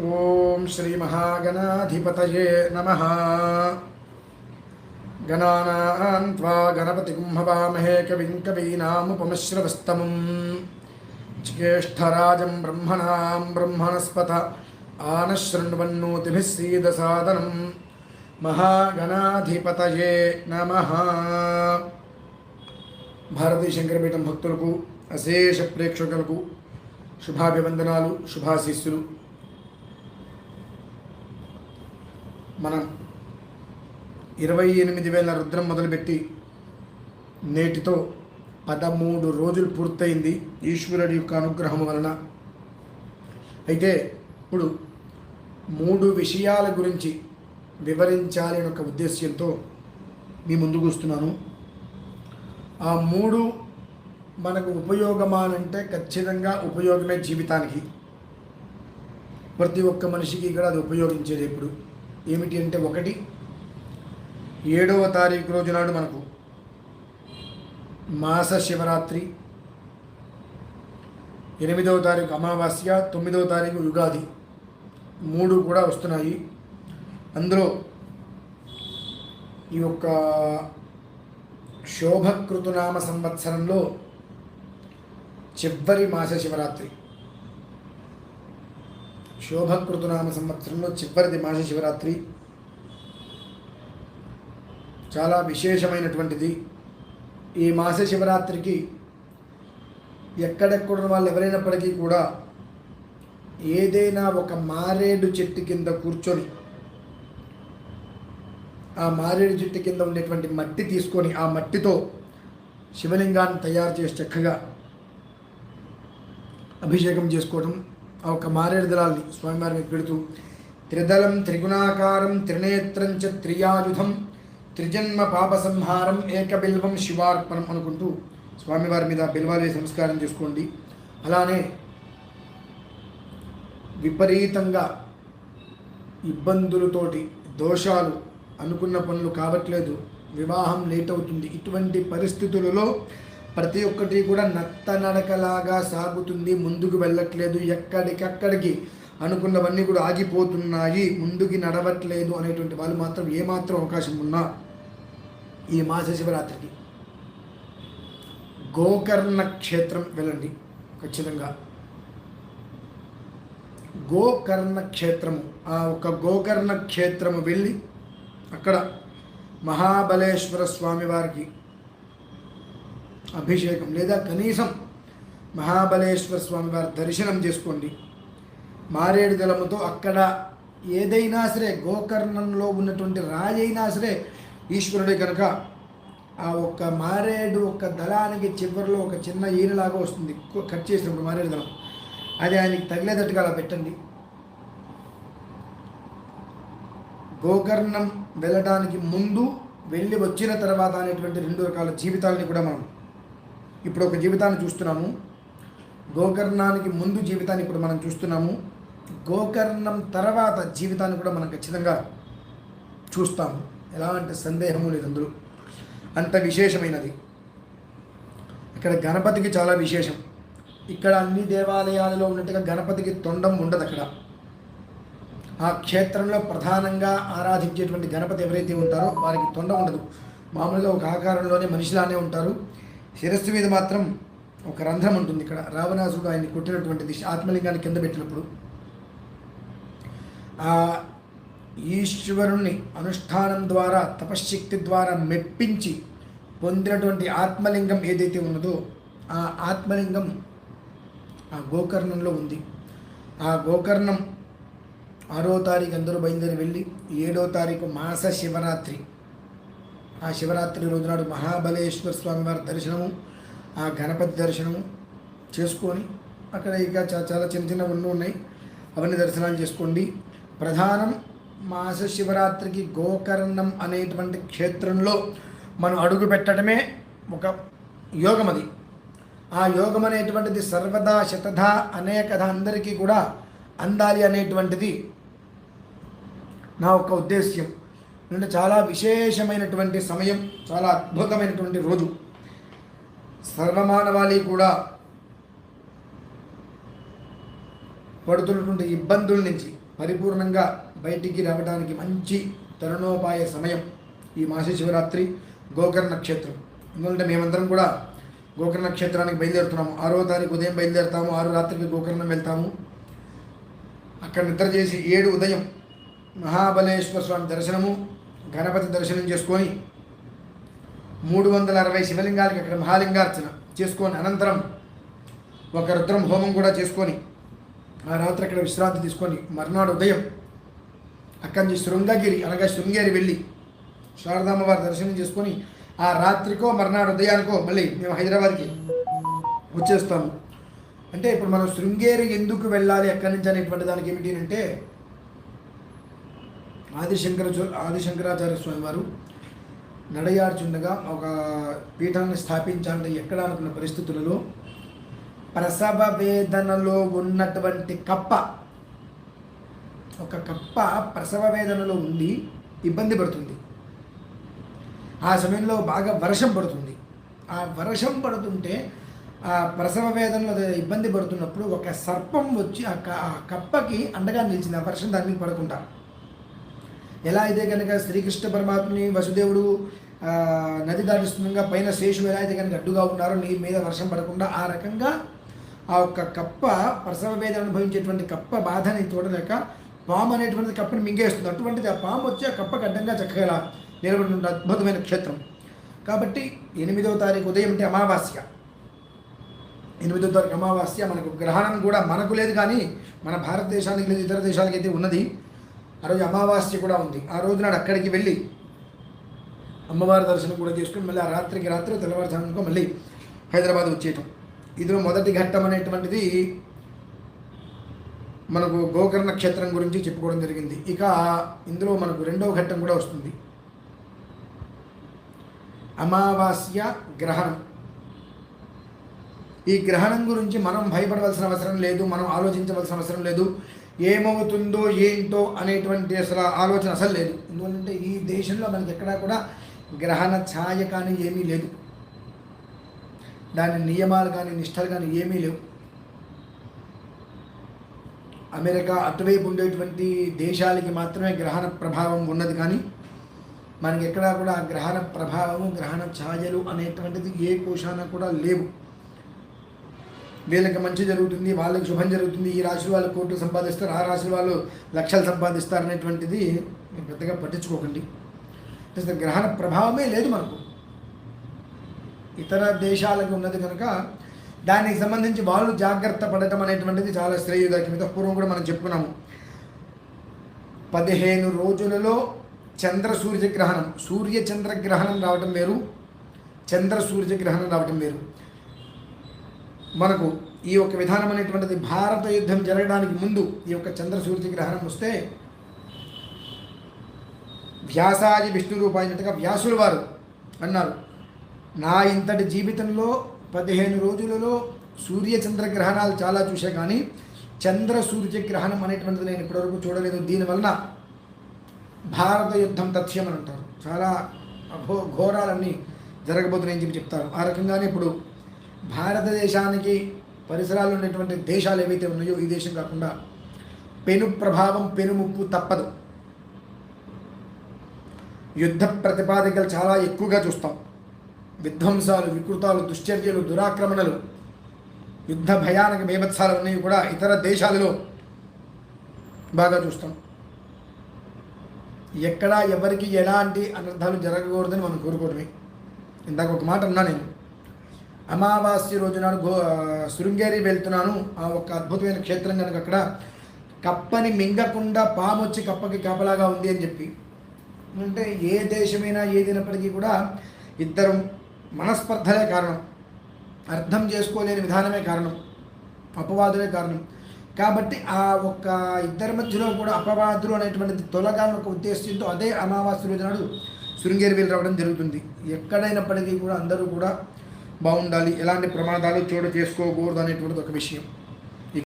ఓం శ్రీ మహాగణాధిపతయే నమ. గణానాన్ త్వా గణపతి కుంభవామహే కవిం కవీనాముపమశ్రవస్తమం. జ్యేష్ఠరాజం బ్రహ్మణాం బ్రహ్మణస్పత ఆనశృణ్వన్నోతిభిः సీదసాదనం మహాగణాధిపతయే నమ. భారతీయ శంకరపీఠం భక్తులకు అశేష ప్రేక్షకులకు శుభాభివందనాలు శుభాశీస్సులు. మనం ఇరవై ఎనిమిది వేల రుద్రం మొదలుపెట్టి నేటితో పదమూడు రోజులు పూర్తయింది ఈశ్వరుడి యొక్క అనుగ్రహం వలన. అయితే ఇప్పుడు మూడు విషయాల గురించి వివరించాలి అనే ఒక ఉద్దేశ్యంతో మీ ముందుకు వస్తున్నాను. ఆ మూడు మనకు ఉపయోగమానంటే ఖచ్చితంగా ఉపయోగమే జీవితానికి. ప్రతి ఒక్క మనిషికి కూడా అది ఉపయోగించేది ఇప్పుడు ఏమిటి అంటే ఒకటి ఏడవ తారీఖు రోజు నాడు మనకు మాస శివరాత్రి ఎనిమిదవ తారీఖు అమావాస్య తొమ్మిదవ తారీఖు యుగాది మూడు కూడా వస్తున్నాయి. అందులో ఈ యొక్క శోభకృతునామ సంవత్సరంలో చివరి మాస శివరాత్రి. శోభకృతునామ సంవత్సరంలో చివరిది మాస శివరాత్రి. చాలా విశేషమైనటువంటిది. ఈ మాస శివరాత్రికి ఎక్కడెక్కడ వాళ్ళు ఎవరైనప్పటికీ కూడా ఏదైనా ఒక మారేడు చెట్టు కింద కూర్చొని ఆ మారేడు చెట్టు కింద ఉండేటువంటి మట్టి తీసుకొని ఆ మట్టితో శివలింగాన్ని తయారు చేసి చక్కగా అభిషేకం చేసుకోవడం ఆ ఒక మారేడు దళాల్ని స్వామివారి మీకు పెడుతూ త్రిదళం త్రిగుణాకారం త్రినేత్రం చ త్రియాయుధం త్రిజన్మ పాప సంహారం ఏకబిల్వం శివార్పణం అనుకుంటూ స్వామివారి మీద బిల్వాలే సంస్కారం చేసుకోండి. అలానే విపరీతంగా ఇబ్బందులతోటి దోషాలు అనుకున్న పనులు కావట్లేదు వివాహం లేట్ అవుతుంది. ఇటువంటి పరిస్థితులలో ప్రతి ఒక్కటి కూడా నత్తనడకలాగా సాగుతుంది ముందుకు వెళ్ళట్లేదు ఎక్కడికక్కడికి అనుకున్నవన్నీ కూడా ఆగిపోతున్నాయి ముందుకి నడవట్లేదు అనేటువంటి వాళ్ళు మాత్రం ఏమాత్రం అవకాశం ఉన్నా ఈ మాస శివరాత్రికి గోకర్ణ క్షేత్రం వెళ్ళండి ఖచ్చితంగా. గోకర్ణ క్షేత్రము ఆ ఒక గోకర్ణ క్షేత్రము వెళ్ళి అక్కడ మహాబలేశ్వర స్వామి వారికి అభిషేకం లేదా కనీసం మహాబలేశ్వర స్వామి వారి దర్శనం చేసుకోండి. మారేడు దళముతో అక్కడ ఏదైనా సరే గోకర్ణంలో ఉన్నటువంటి రాజైనా సరే ఈశ్వరుడే కనుక ఆ ఒక్క మారేడు ఒక్క దళానికి చివరిలో ఒక చిన్న ఈనలాగా వస్తుంది. కట్ చేసినప్పుడు మారేడు దళం. అది ఆయనకి తగిలేటట్టుగా అలా పెట్టండి. గోకర్ణం వెళ్ళడానికి ముందు వెళ్ళి వచ్చిన తర్వాత అనేటువంటి రెండు రకాల జీవితాలని కూడా మనం ఇప్పుడు ఒక జీవితాన్ని చూస్తున్నాము. గోకర్ణానికి ముందు జీవితాన్ని ఇప్పుడు మనం చూస్తున్నాము. గోకర్ణం తర్వాత జీవితాన్ని కూడా మనం ఖచ్చితంగా చూస్తాము. ఎలాంటి సందేహము లేదు అందులో. అంత విశేషమైనది. ఇక్కడ గణపతికి చాలా విశేషం. ఇక్కడ అన్ని దేవాలయాలలో ఉన్నట్టుగా గణపతికి తొండం ఉండదు అక్కడ. ఆ క్షేత్రంలో ప్రధానంగా ఆరాధించేటువంటి గణపతి ఎవరైతే ఉంటారో వారికి తొండం ఉండదు. మామూలుగా ఒక ఆకారంలోనే మనిషిలానే ఉంటారు. శిరస్సు మీద మాత్రం ఒక రంధ్రం ఉంటుంది ఇక్కడ. రావణాసుడు ఆయన్ని కొట్టినటువంటి దిశ ఆత్మలింగాన్ని కింద పెట్టినప్పుడు. ఆ ఈశ్వరుణ్ణి అనుష్ఠానం ద్వారా తపశ్శక్తి ద్వారా మెప్పించి పొందినటువంటి ఆత్మలింగం ఏదైతే ఉన్నదో ఆ ఆత్మలింగం ఆ గోకర్ణంలో ఉంది. ఆ గోకర్ణం ఆరో తారీఖు అందరూ బయలుదేరి వెళ్ళి ఏడో తారీఖు మాస శివరాత్రి. ఆ శివరాత్రి రోజు నాడు మహాబలేశ్వర స్వామి వారి దర్శనము ఆ గణపతి దర్శనము చేసుకొని అక్కడ ఇక చాలా చాలా చిన్న చిన్న ఉన్న ఉన్నాయి. అవన్నీ దర్శనాలు చేసుకోండి. ప్రధానం మాస శివరాత్రికి గోకర్ణం అనేటువంటి క్షేత్రంలో మనం అడుగు పెట్టడమే ఒక యోగం అది. ఆ యోగం అనేటువంటిది సర్వదా శతధ అనేకథ అందరికీ కూడా అందాలి అనేటువంటిది నా ఒక ఉద్దేశ్యం. అంటే చాలా విశేషమైనటువంటి సమయం చాలా అద్భుతమైనటువంటి రోజు. సర్వమానవాళి కూడా పడుతున్నటువంటి ఇబ్బందుల నుంచి పరిపూర్ణంగా బయటికి రావడానికి మంచి తరుణోపాయ సమయం ఈ మాస శివరాత్రి గోకర్ణ నక్షత్రం. ఎందుకంటే మేమందరం కూడా గోకర్ణ నక్షత్రానికి బయలుదేరుతున్నాము. ఆరో తారీఖు ఉదయం బయలుదేరుతాము ఆరు రాత్రికి గోకర్ణం వెళ్తాము. అక్కడ నిద్ర చేసి ఏడు ఉదయం మహాబలేశ్వర స్వామి దర్శనము గణపతి దర్శనం చేసుకొని మూడు వందల అరవై శివలింగాలకి అక్కడ మహాలింగార్చన చేసుకొని అనంతరం ఒక రుద్రం హోమం కూడా చేసుకొని ఆ రాత్రి అక్కడ విశ్రాంతి తీసుకొని మర్నాడు ఉదయం అక్కడి నుంచి శృంగగిరి అనగా శృంగేరి వెళ్ళి శారదామ్మ వారి దర్శనం చేసుకొని ఆ రాత్రికో మర్నాడు ఉదయానికో మళ్ళీ మేము హైదరాబాద్కి వచ్చేస్తాము. అంటే ఇప్పుడు మనం శృంగేరి ఎందుకు వెళ్ళాలి ఎక్కడి నుంచి అనేటువంటి దానికి ఏమిటి అంటే ఆదిశంకర ఆదిశంకరాచార్య స్వామి వారు నడయార్చుండగా ఒక పీఠాన్ని స్థాపించాలంటే ఎక్కడ అనుకున్న పరిస్థితులలో ప్రసవ వేదనలో ఉన్నటువంటి కప్ప ఒక కప్ప ప్రసవ వేదనలో ఉండి ఇబ్బంది పడుతుంది. ఆ సమయంలో బాగా వర్షం పడుతుంది. ఆ వర్షం పడుతుంటే ఆ ప్రసవ వేదనలో ఇబ్బంది పడుతున్నప్పుడు ఒక సర్పం వచ్చి ఆ కప్పకి అండగా నిలిచింది. ఆ వర్షం దాని మీద పడకుండా ఎలా అయితే కనుక శ్రీకృష్ణ పరమాత్మని వసుదేవుడు నది దాటిస్తుండగా పైన శేషు ఎలా అయితే కనుక అడ్డుగా ఉన్నారో నీ మీద వర్షం పడకుండా ఆ రకంగా ఆ ఒక్క కప్ప ప్రసవ వేద అనుభవించేటువంటి కప్ప బాధని చూడలేక పాము అనేటువంటిది కప్పని మింగేస్తుంది. అటువంటిది ఆ పాము వచ్చి ఆ కప్పకు అడ్డంగా చక్కగా నిలబడి అద్భుతమైన క్షేత్రం. కాబట్టి ఎనిమిదవ తారీఖు ఉదయం అంటే అమావాస్య. ఎనిమిదవ తారీఖు అమావాస్య మనకు గ్రహణం కూడా మనకు లేదు కానీ మన భారతదేశానికి లేదు ఇతర దేశాలకి అయితే ఉన్నది. ఆ రోజు అమావాస్య కూడా ఉంది. ఆ రోజు నాడు అక్కడికి వెళ్ళి అమ్మవారి దర్శనం కూడా చేసుకుని మళ్ళీ ఆ రాత్రికి రాత్రి తెల్లవారుజామునుకో మళ్ళీ హైదరాబాద్ వచ్చేయటం. ఇది మొదటి ఘట్టం అనేటువంటిది మనకు గోకర్ణ క్షేత్రం గురించి చెప్పుకోవడం జరిగింది. ఇక ఇందులో మనకు రెండవ ఘట్టం కూడా వస్తుంది. అమావాస్య గ్రహణం. ఈ గ్రహణం గురించి మనం భయపడవలసిన అవసరం లేదు మనం ఆలోచించవలసిన అవసరం లేదు. ఏమవుతుందో ఏంటో అనేటువంటి అసలు ఆలోచన అసలు లేదు. ఎందుకంటే ఈ దేశంలో మనకి ఎక్కడా కూడా గ్రహణ ఛాయ కానీ ఏమీ లేదు. దాని నియమాలు కానీ నిష్టలు కానీ ఏమీ లేవు. అమెరికా అటువైపు ఉండేటువంటి దేశాలకి మాత్రమే గ్రహణ ప్రభావం ఉన్నది కానీ మనకి ఎక్కడా కూడా గ్రహణ ప్రభావము గ్రహణ ఛాయలు అనేటువంటిది ఏ కోశాన కూడా లేవు. వీళ్ళకి మంచి జరుగుతుంది వాళ్ళకి శుభం జరుగుతుంది. ఈ రాశి వాళ్ళు కోట్లు సంపాదిస్తారు ఆ రాశి వాళ్ళు లక్షలు సంపాదిస్తారు అనేటువంటిది పెద్దగా పట్టించుకోకండి. అసలు గ్రహణ ప్రభావమే లేదు మనకు. ఇతర దేశాలకు ఉన్నది కనుక దానికి సంబంధించి వాళ్ళు జాగ్రత్త పడటం అనేటువంటిది చాలా శ్రేయుదాయకం ఇంత పూర్వం కూడా మనం చెప్పుకున్నాము. పదిహేను రోజులలో చంద్ర సూర్యగ్రహణం సూర్య చంద్రగ్రహణం రావటం వేరు చంద్ర సూర్యగ్రహణం రావటం వేరు. మనకు ఈ యొక్క విధానం అనేటువంటిది భారత యుద్ధం జరగడానికి ముందు ఈ యొక్క చంద్ర సూర్యగ్రహణం వస్తే వ్యాసాది విష్ణు రూపాయినట్టుగా వ్యాసుల వారు అన్నారు. నా ఇంతటి జీవితంలో పదిహేను రోజులలో సూర్య చంద్రగ్రహణాలు చాలా చూసే కానీ చంద్ర సూర్య గ్రహణం అనేటువంటిది నేను ఇప్పటివరకు చూడలేదు. దీనివలన భారత యుద్ధం తథ్యం అని అంటారు. చాలా ఘో ఘోరాలన్నీ జరగబోతున్నాయని చెప్పి చెప్తారు. ఆ రకంగానే ఇప్పుడు భారతదేశానికి పరిసరాలు ఉన్నటువంటి దేశాలు ఏవైతే ఉన్నాయో ఈ దేశం కాకుండా పెను ప్రభావం పెనుముప్పు తప్పదు. యుద్ధ ప్రతిపాదికలు చాలా ఎక్కువగా చూస్తాం. విధ్వంసాలు వికృతాలు దుశ్చర్యలు దురాక్రమణలు యుద్ధ భయానక బీభత్సాలు అనేవి కూడా ఇతర దేశాలలో బాగా చూస్తాం. ఎక్కడా ఎవరికి ఎలాంటి అనర్థాలు జరగకూడదని మనం కోరుకోవడమే. ఇందాక ఒక మాట అన్నా నేను. అమావాస్య రోజు నాడు గో శృంగేరి వెళ్తున్నాను. ఆ ఒక అద్భుతమైన క్షేత్రం కనుక అక్కడ కప్పని మింగకుండా పాము వచ్చి కప్పకి కాపలాగా ఉంది అని చెప్పి. అంటే ఏ దేశమైనా ఏదైనప్పటికీ కూడా ఇద్దరు మనస్పర్ధలే కారణం. అర్థం చేసుకోలేని విధానమే కారణం. అపవాదులే కారణం. కాబట్టి ఆ ఒక్క ఇద్దరి మధ్యలో కూడా అపవాదులు అనేటువంటిది తొలగాలని ఒక ఉద్దేశంతో అదే అమావాస్య రోజు నాడు శృంగేరి వెళ్ళి రావడం జరుగుతుంది. ఎక్కడైనప్పటికీ కూడా అందరూ కూడా బాగుండాలి. ఎలాంటి ప్రమాదాలు చోటు చేసుకోకూడదు అనేటువంటిది ఒక విషయం.